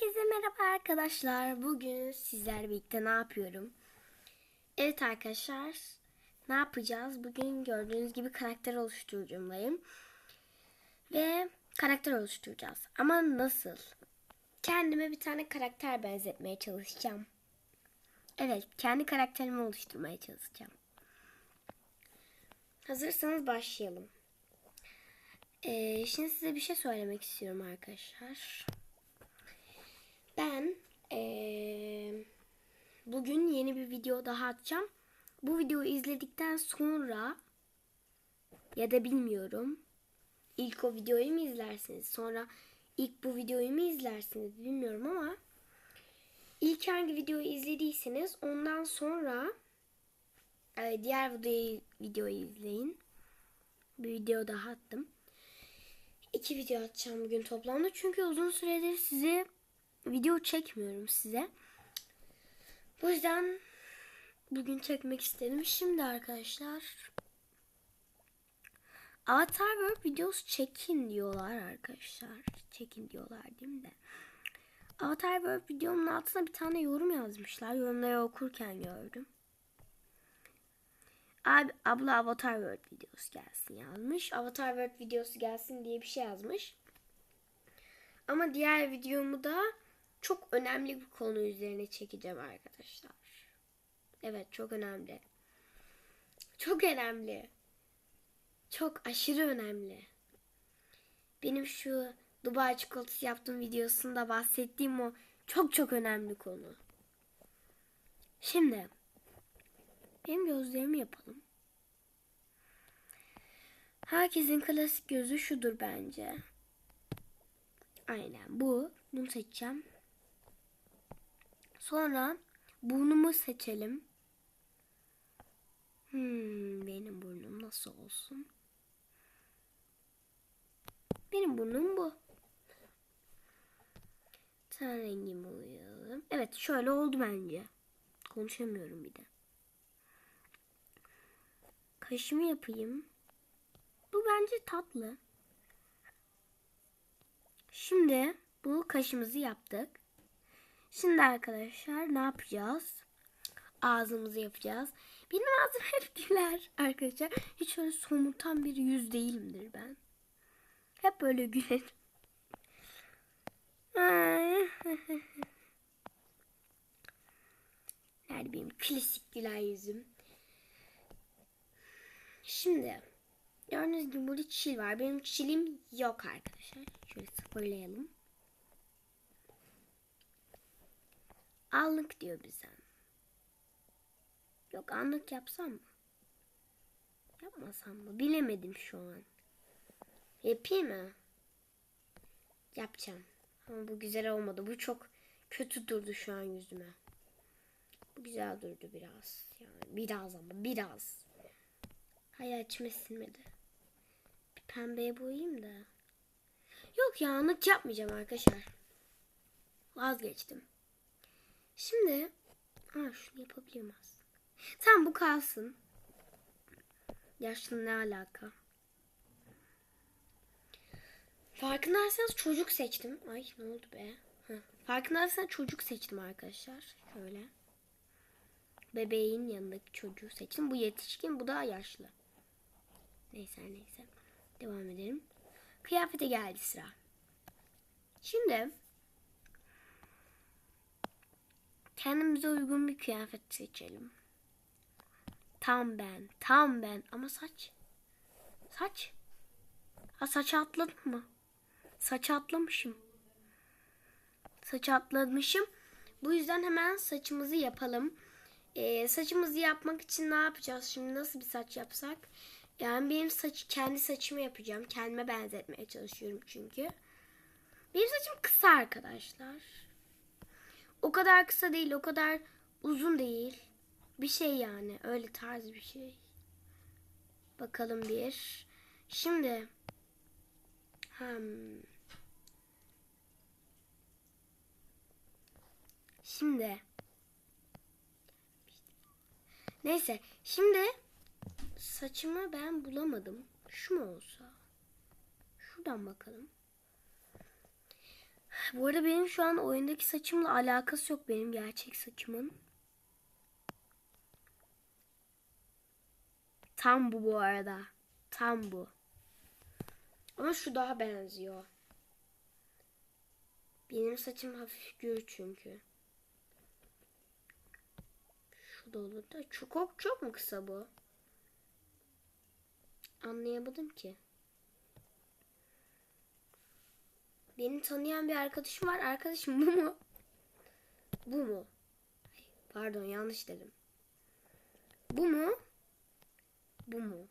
Herkese merhaba arkadaşlar. Bugün sizler birlikte ne yapıyorum? Evet arkadaşlar, ne yapacağız? Bugün gördüğünüz gibi karakter oluşturucumdayım. Ve karakter oluşturacağız. Ama nasıl? Kendime bir tane karakter benzetmeye çalışacağım. Evet, kendi karakterimi oluşturmaya çalışacağım. Hazırsanız başlayalım. Ee, şimdi size bir şey söylemek istiyorum arkadaşlar. Ben eee, bugün yeni bir video daha atacağım. Bu videoyu izledikten sonra ya da bilmiyorum. İlk o videoyu mu izlersiniz? Sonra ilk bu videoyu mu izlersiniz? Bilmiyorum ama ilk hangi videoyu izlediyseniz ondan sonra e, diğer videoyu, videoyu izleyin. Bir video daha attım. İki video atacağım bugün toplamda. Çünkü uzun süredir size video çekmiyorum size. Bu yüzden bugün çekmek istedim. Şimdi arkadaşlar Avatar World videosu çekin diyorlar arkadaşlar. Çekin diyorlar değil mi de. Avatar World videonun altına bir tane yorum yazmışlar. Yorumları okurken gördüm. Abi abla Avatar World videosu gelsin yazmış. Avatar World videosu gelsin diye bir şey yazmış. Ama diğer videomu da çok önemli bir konu üzerine çekeceğim arkadaşlar. Evet çok önemli. Çok önemli. Çok aşırı önemli. Benim şu Dubai çikolatası yaptığım videosunda bahsettiğim o çok çok önemli konu. Şimdi benim gözlerimi yapalım. Herkesin klasik gözü şudur bence. Aynen bu. Bunu seçeceğim. Sonra burnumu seçelim. Hmm, benim burnum nasıl olsun? Benim burnum bu. Ten rengimi uyalım. Evet şöyle oldu bence. Konuşamıyorum bir de. Kaşımı yapayım. Bu bence tatlı. Şimdi bu kaşımızı yaptık. Şimdi arkadaşlar ne yapacağız? Ağzımızı yapacağız. Benim ağzım hep güler arkadaşlar. Hiç öyle somurtan bir yüz değilimdir ben. Hep böyle gülerim. Nerede benim klasik güler yüzüm? Şimdi gördüğünüz gibi burada çil var. Benim çilim yok arkadaşlar. Şöyle sıfırlayalım. Anlık diyor bize. Yok anlık yapsam mı? Yapmasam mı? Bilemedim şu an. Yapayım mı? Yapacağım. Ama bu güzel olmadı. Bu çok kötü durdu şu an yüzüme. Bu güzel durdu biraz. Yani biraz ama biraz. Hayır içime sinmedi. Bir pembeye boyayayım da. Yok ya anlık yapmayacağım arkadaşlar. Vazgeçtim. Şimdi ha şunu yapabilirim aslında. Tamam bu kalsın. Yaşlı ne alaka? Farkındaysanız çocuk seçtim. Ay ne oldu be? Heh. Farkındaysanız çocuk seçtim arkadaşlar. Şöyle. Bebeğin yanındaki çocuğu seçtim. Bu yetişkin bu da yaşlı. Neyse neyse. Devam edelim. Kıyafete geldi sıra. Şimdi kendimize uygun bir kıyafet seçelim. Tam ben, tam ben. Ama saç. Saç. Ha saçı atladım mı? Saçı atlamışım. Saçı atlamışım. Bu yüzden hemen saçımızı yapalım. Ee, saçımızı yapmak için ne yapacağız? Şimdi nasıl bir saç yapsak? Yani benim saç kendi saçımı yapacağım. Kendime benzetmeye çalışıyorum çünkü. Benim saçım kısa arkadaşlar. O kadar kısa değil, o kadar uzun değil. Bir şey yani, öyle tarz bir şey. Bakalım bir. Şimdi hmm. Şimdi Neyse, şimdi saçımı ben bulamadım. Şu mu olsa? Şuradan bakalım. Bu arada benim şu an oyundaki saçımla alakası yok benim gerçek saçımın. Tam bu bu arada. Tam bu. Ama şu daha benziyor. Benim saçım hafif gür çünkü. Şu da olur da. Çok, çok mu kısa bu? Anlayamadım ki. Beni tanıyan bir arkadaşım var. Arkadaşım bu mu? Bu mu? Pardon yanlış dedim. Bu mu? Bu mu?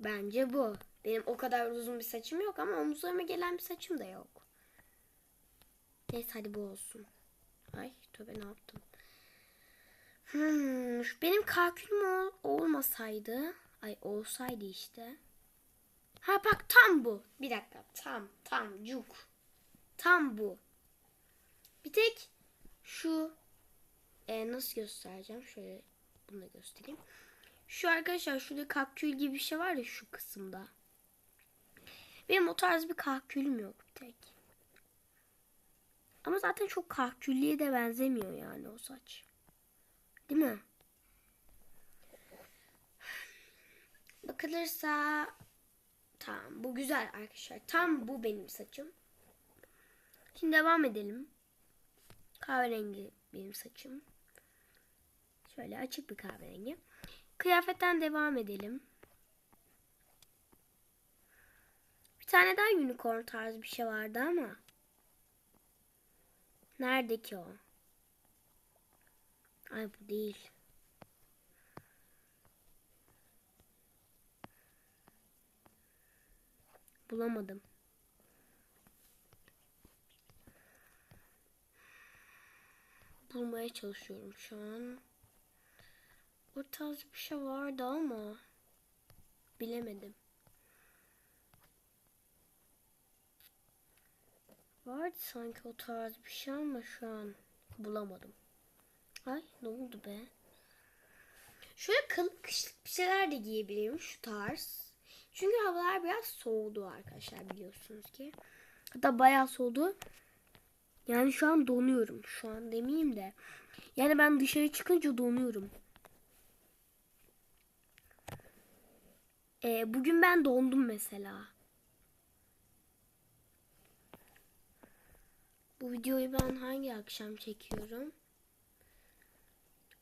Bence bu. Benim o kadar uzun bir saçım yok ama omuzlarıma gelen bir saçım da yok. Neyse hadi bu olsun. Ay tövbe ne yaptım. Hmm, benim kalkülüm ol- olmasaydı. Ay olsaydı işte. Ha bak tam bu. Bir dakika tam tam cuk. Tam bu. Bir tek şu e, nasıl göstereceğim? Şöyle bunu da göstereyim. Şu arkadaşlar şurada kakül gibi bir şey var ya şu kısımda. Benim o tarz bir kahkülüm yok bir tek. Ama zaten çok kahküllüye de benzemiyor yani o saç. Değil mi? Bakılırsa tamam bu güzel arkadaşlar. Tam bu benim saçım. Şimdi devam edelim. Kahverengi benim saçım. Şöyle açık bir kahverengi. Kıyafetten devam edelim. Bir tane daha unicorn tarzı bir şey vardı ama. Nerede ki o? Ay bu değil. Bulamadım. Bulmaya çalışıyorum şu an. O tarz bir şey vardı ama bilemedim. Vardı sanki o tarz bir şey ama şu an bulamadım. Ay ne oldu be? Şöyle kalıp kışlık bir şeyler de giyebilirim şu tarz. Çünkü havalar biraz soğudu arkadaşlar biliyorsunuz ki. Hatta bayağı soğudu. Yani şu an donuyorum. Şu an demeyeyim de. Yani ben dışarı çıkınca donuyorum. Ee, bugün ben dondum mesela. Bu videoyu ben hangi akşam çekiyorum?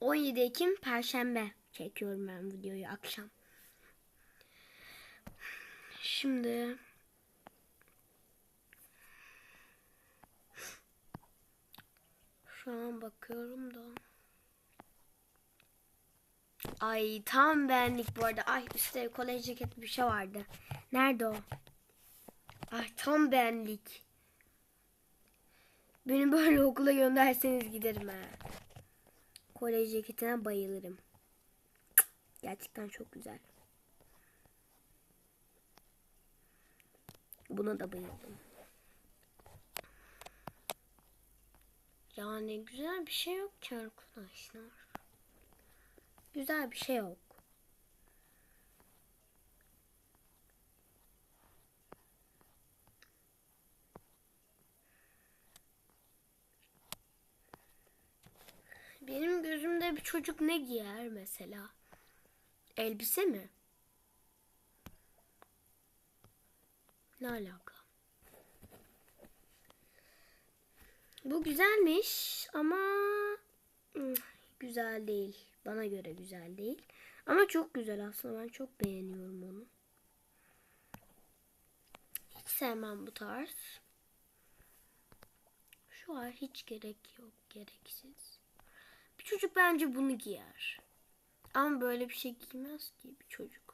17 Ekim Perşembe çekiyorum ben videoyu akşam. Şimdi şu an bakıyorum da. Ay tam benlik bu arada. Ay üstte kolej ceket bir şey vardı. Nerede o? Ay tam benlik. Beni böyle okula gönderseniz giderim ha. Kolej ceketine bayılırım. Gerçekten çok güzel. Buna da bayıldım. Yani güzel bir şey yok ki arkadaşlar. Güzel bir şey yok. Benim gözümde bir çocuk ne giyer mesela? Elbise mi? Ne alaka? Bu güzelmiş ama hmm, güzel değil. Bana göre güzel değil. Ama çok güzel aslında. Ben çok beğeniyorum onu. Hiç sevmem bu tarz. Şu an hiç gerek yok. Gereksiz. Bir çocuk bence bunu giyer. Ama böyle bir şey giymez ki bir çocuk.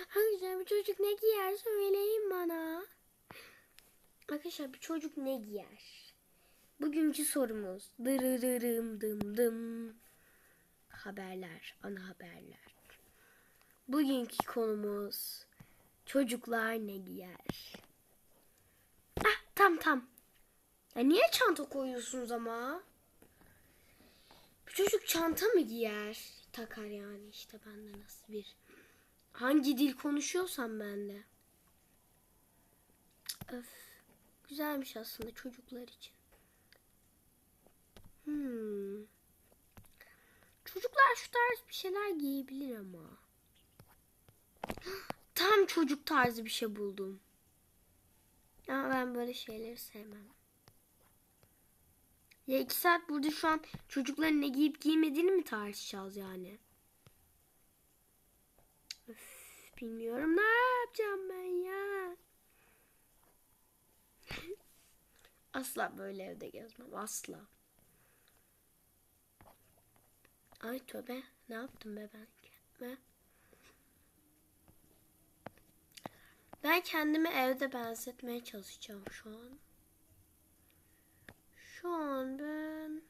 Arkadaşlar bir çocuk ne giyer söyleyin bana. Arkadaşlar bir çocuk ne giyer? Bugünkü sorumuz dırırırım dım dım haberler, ana haberler. Bugünkü konumuz çocuklar ne giyer? Ah tam tam. Ya niye çanta koyuyorsunuz ama? Bir çocuk çanta mı giyer? Takar yani işte bende nasıl bir. Hangi dil konuşuyorsam ben de. Öf. Güzelmiş aslında çocuklar için. Hmm. Çocuklar şu tarz bir şeyler giyebilir ama. Tam çocuk tarzı bir şey buldum. Ama ben böyle şeyleri sevmem. Ya iki saat burada şu an çocukların ne giyip giymediğini mi tartışacağız yani? Öf, bilmiyorum ne yapacağım ben ya. asla böyle evde gezmem asla. Ay tövbe ne yaptım be ben kendime? Ben kendimi evde benzetmeye çalışacağım şu an. Şu an ben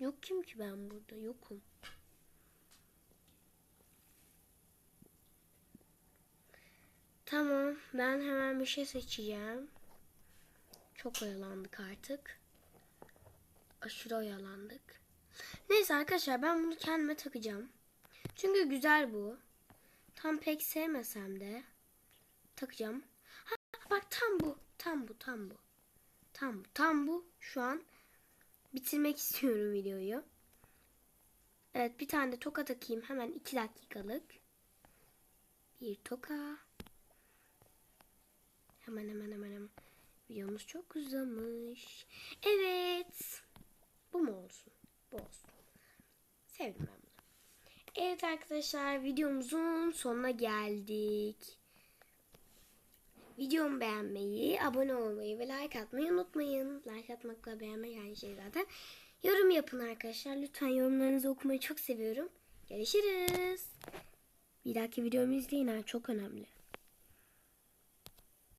yok kim ki ben burada yokum. Tamam ben hemen bir şey seçeceğim. Çok oyalandık artık. Aşırı oyalandık. Neyse arkadaşlar ben bunu kendime takacağım. Çünkü güzel bu. Tam pek sevmesem de takacağım. Ha, bak tam bu. Tam bu. Tam bu. Tam bu. Tam bu. Şu an bitirmek istiyorum videoyu. Evet bir tane de toka takayım. Hemen iki dakikalık. Bir toka. Hemen hemen hemen hemen. Videomuz çok uzamış. Evet. Bu mu olsun? Bu olsun. Sevdim ben bunu. Evet arkadaşlar videomuzun sonuna geldik. Videomu beğenmeyi, abone olmayı ve like atmayı unutmayın. Like atmakla beğenmek aynı şey zaten. Yorum yapın arkadaşlar. Lütfen yorumlarınızı okumayı çok seviyorum. Görüşürüz. Bir dahaki videomu izleyin. Çok önemli.